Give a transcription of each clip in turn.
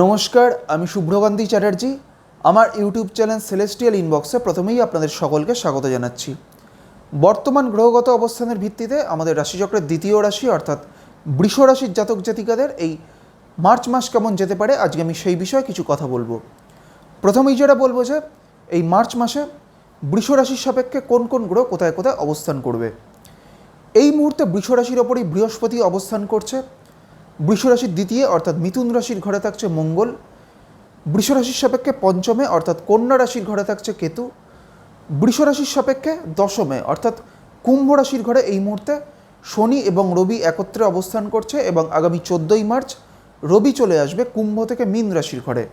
নমস্কার, আমি শুভ্রকান্তি চ্যাটার্জি। আমার ইউটিউব চ্যানেল সেলেস্টিয়াল ইনবক্সে প্রথমেই আপনাদের সকলকে স্বাগত জানাচ্ছি। বর্তমান গ্রহগত অবস্থানের ভিত্তিতে আমাদের রাশিচক্রের দ্বিতীয় রাশি, অর্থাৎ বৃষ রাশির জাতক জাতিকাদের এই মার্চ মাস কেমন যেতে পারে, আজকে আমি সেই বিষয়ে কিছু কথা বলব। প্রথমেই যেটা বলব যে, এই মার্চ মাসে বৃষ রাশির সাপেক্ষে কোন কোন গ্রহ কোথায় কোথায় অবস্থান করবে। এই মুহূর্তে বৃষ রাশির ওপরই বৃহস্পতি অবস্থান করছে। বৃষ রাশির দ্বিতীয়, অর্থাৎ মিথুন রাশির ঘরে থাকছে মঙ্গল। বৃষ রাশির সাপেক্ষে পঞ্চমে, অর্থাৎ কন্যা রাশির ঘরে থাকছে কেতু। বৃষ রাশির সাপেক্ষে দশমে, অর্থাৎ কুম্ভ রাশির ঘরে এই মুহূর্তে শনি এবং রবি একত্রে অবস্থান করছে এবং আগামী চোদ্দোই মার্চ রবি চলে আসবে কুম্ভ থেকে মীন রাশির ঘরে।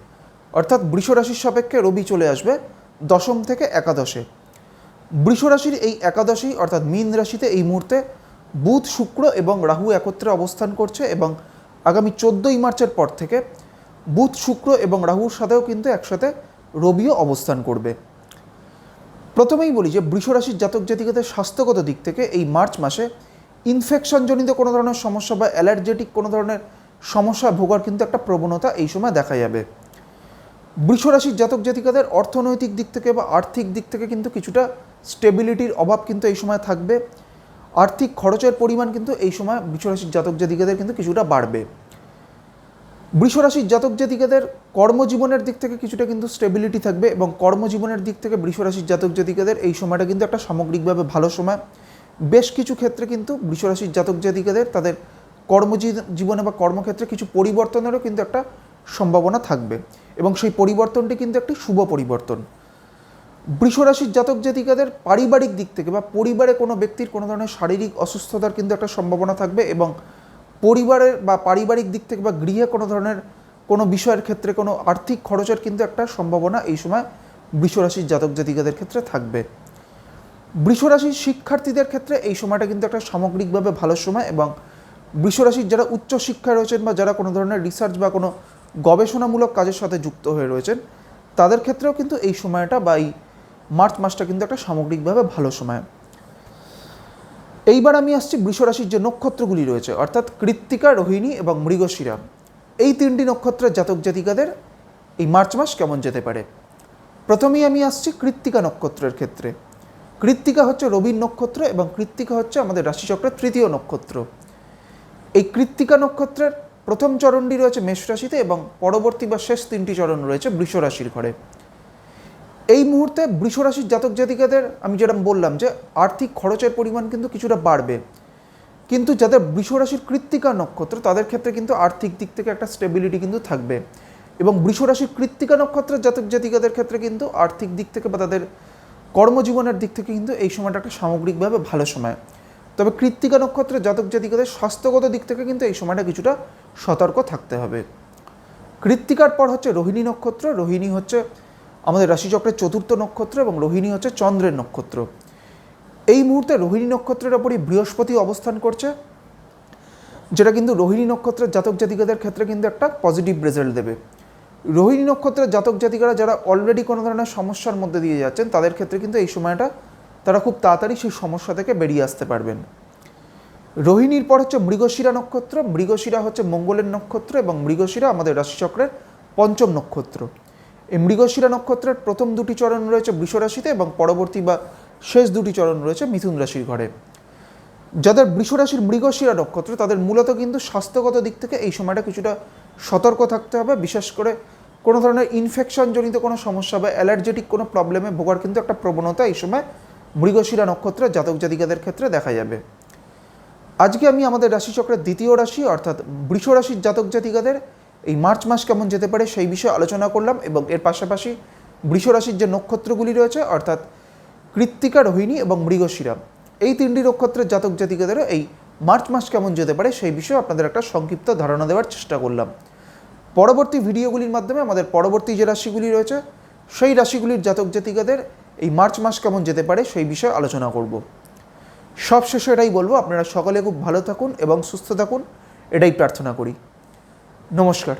অর্থাৎ বৃষ রাশির সাপেক্ষে রবি চলে আসবে দশম থেকে একাদশে। বৃষ রাশির এই একাদশী, অর্থাৎ মীন রাশিতে এই মুহূর্তে বুধ, শুক্র এবং রাহু একত্রে অবস্থান করছে এবং আগামী চোদ্দোই মার্চের পর থেকে বুধ, শুক্র এবং রাহুর সাথেও কিন্তু একসাথে রবিও অবস্থান করবে। প্রথমেই বলি যে বৃষ রাশির জাতক জাতিকাদের স্বাস্থ্যগত দিক থেকে এই মার্চ মাসে ইনফেকশনজনিত কোনো ধরনের সমস্যা বা অ্যালার্জেটিক কোনো ধরনের সমস্যা ভোগার কিন্তু একটা প্রবণতা এই সময় দেখা যাবে। বৃষ রাশির জাতক জাতিকাদের অর্থনৈতিক দিক থেকে বা আর্থিক দিক থেকে কিন্তু কিছুটা স্টেবিলিটির অভাব কিন্তু এই সময় থাকবে। আর্থিক খরচের পরিমাণ কিন্তু এই সময় বৃষ রাশির জাতক জাতিকাদের কিন্তু কিছুটা বাড়বে। বৃষ রাশির জাতক জাতিকাদের কর্মজীবনের দিক থেকে কিছুটা কিন্তু স্টেবিলিটি থাকবে এবং কর্মজীবনের দিক থেকে বৃষ রাশির জাতক জাতিকাদের এই সময়টা কিন্তু একটা সামগ্রিকভাবে ভালো সময়। বেশ কিছু ক্ষেত্রে কিন্তু বৃষ রাশির জাতক জাতিকাদের তাদের কর্মজী- জীবনে বা কর্মক্ষেত্রে কিছু পরিবর্তনেরও কিন্তু একটা সম্ভাবনা থাকবে এবং সেই পরিবর্তনটি কিন্তু একটি শুভ পরিবর্তন। বৃষ রাশির জাতক জাতিকাদের পারিবারিক দিক থেকে বা পরিবারে কোনো ব্যক্তির কোনো ধরনের শারীরিক অসুস্থতার কিন্তু একটা সম্ভাবনা থাকবে এবং পরিবারের বা পারিবারিক দিক থেকে বা গৃহে কোনো ধরনের কোনো বিষয়ের ক্ষেত্রে কোনো আর্থিক খরচের কিন্তু একটা সম্ভাবনা এই সময় বৃষ রাশির জাতক জাতিকাদের ক্ষেত্রে থাকবে। বৃষ রাশির শিক্ষার্থীদের ক্ষেত্রে এই সময়টা কিন্তু একটা সামগ্রিকভাবে ভালো সময় এবং বৃষ রাশির যারা উচ্চ শিক্ষায় রয়েছেন বা যারা কোনো ধরনের রিসার্চ বা কোনো গবেষণামূলক কাজের সাথে যুক্ত হয়ে রয়েছেন, তাদের ক্ষেত্রেও কিন্তু এই সময়টা বা এই মার্চ মাসটা কিন্তু একটা সামগ্রিকভাবে ভালো সময়। এইবার আমি আসছি বৃষ রাশির যে নক্ষত্রগুলি রয়েছে, অর্থাৎ কৃত্তিকা, রোহিণী এবং মৃগশিরা। এই তিনটি নক্ষত্রের জাতক জাতিকাদের এই মার্চ মাস কেমন যেতে পারে? প্রথমেই আমি আসছি কৃত্তিকা নক্ষত্রের ক্ষেত্রে। কৃত্তিকা হচ্ছে রবির নক্ষত্র এবং কৃত্তিকা হচ্ছে আমাদের রাশিচক্রের তৃতীয় নক্ষত্র। এই কৃত্তিকা নক্ষত্রের প্রথম চরণটি রয়েছে মেষ রাশিতে এবং পরবর্তী বা শেষ তিনটি চরণ রয়েছে বৃষ রাশির ঘরে। এই মুহূর্তে বৃষ রাশির জাতক জাতিকাদের, আমি যেটা বললাম যে আর্থিক খরচের পরিমাণ কিন্তু কিছুটা বাড়বে। কিন্তু যাদের বৃষ রাশির কৃত্তিকা নক্ষত্র, তাদের ক্ষেত্রে কিন্তু আর্থিক দিক থেকে একটা স্টেবিলিটি কিন্তু থাকবে। এবং বৃষ রাশির কৃত্তিকা নক্ষত্রের জাতক জাতিকাদের ক্ষেত্রে কিন্তু আর্থিক দিক থেকে বা তাদের কর্মজীবনের দিক থেকে কিন্তু এই সময়টা একটা সামগ্রিকভাবে ভালো সময়। তবে কৃত্তিকা নক্ষত্রের জাতক জাতিকাদের স্বাস্থ্যগত দিক থেকে কিন্তু এই সময়টা কিছুটা সতর্ক থাকতে হবে। কৃত্তিকার পর হচ্ছে রোহিণী নক্ষত্র। রোহিণী হচ্ছে আমাদের রাশিচক্রের চতুর্থ নক্ষত্র এবং রোহিণী হচ্ছে চন্দ্রের নক্ষত্র। এই মুহূর্তে রোহিণী নক্ষত্রের ওপরই বৃহস্পতি অবস্থান করছে, যেটা কিন্তু রোহিণী নক্ষত্রের জাতক জাতিকাদের ক্ষেত্রে কিন্তু একটা পজিটিভ রেজাল্ট দেবে। রোহিণী নক্ষত্রের জাতক জাতিকারা যারা অলরেডি কোনো ধরনের সমস্যার মধ্যে দিয়ে যাচ্ছেন, তাদের ক্ষেত্রে কিন্তু এই সময়টা তারা খুব তাড়াতাড়ি সেই সমস্যা থেকে বেরিয়ে আসতে পারবেন। রোহিণীর পর হচ্ছে মৃগশিরা নক্ষত্র, মৃগশিরা হচ্ছে মঙ্গলের নক্ষত্র এবং মৃগশিরা আমাদের রাশিচক্রের পঞ্চম নক্ষত্র। মৃগশিরা নক্ষত্রের প্রথম দুটি চরণ রয়েছে বৃষ রাশিতে এবং পরবর্তী বা শেষ দুটি চরণ রয়েছে মিথুন রাশির ঘরে। যাদের বৃষ রাশির মৃগশিরা নক্ষত্র, তাদের মূলত কিন্তু স্বাস্থ্যগত দিক থেকে এই সময়টা কিছুটা সতর্ক থাকতে হবে। বিশেষ করে কোনো ধরনের ইনফেকশনজনিত কোনো সমস্যা বা অ্যালার্জেটিক কোনো প্রবলেমে ভোগার কিন্তু একটা প্রবণতা এই সময় মৃগশিরা নক্ষত্রের জাতক জাতিকাদের ক্ষেত্রে দেখা যাবে। আজকে আমি আমাদের রাশিচক্রের দ্বিতীয় রাশি অর্থাৎ বৃষ রাশির জাতক জাতিকাদের এই মার্চ মাস কেমন যেতে পারে সেই বিষয়ে আলোচনা করলাম এবং এর পাশাপাশি বৃষ রাশির যে নক্ষত্রগুলি রয়েছে, অর্থাৎ কৃত্তিকা রোহিণী এবং মৃগশিরা, এই তিনটি নক্ষত্রের জাতক জাতিকাদেরও এই মার্চ মাস কেমন যেতে পারে সেই বিষয়ে আপনাদের একটা সংক্ষিপ্ত ধারণা দেওয়ার চেষ্টা করলাম। পরবর্তী ভিডিওগুলির মাধ্যমে আমাদের পরবর্তী যে রাশিগুলি রয়েছে, সেই রাশিগুলির জাতক জাতিকাদের এই মার্চ মাস কেমন যেতে পারে সেই বিষয়ে আলোচনা করব। সবশেষে এটাই বলব, আপনারা সকলে খুব ভালো থাকুন এবং সুস্থ থাকুন, এটাই প্রার্থনা করি। নমস্কার।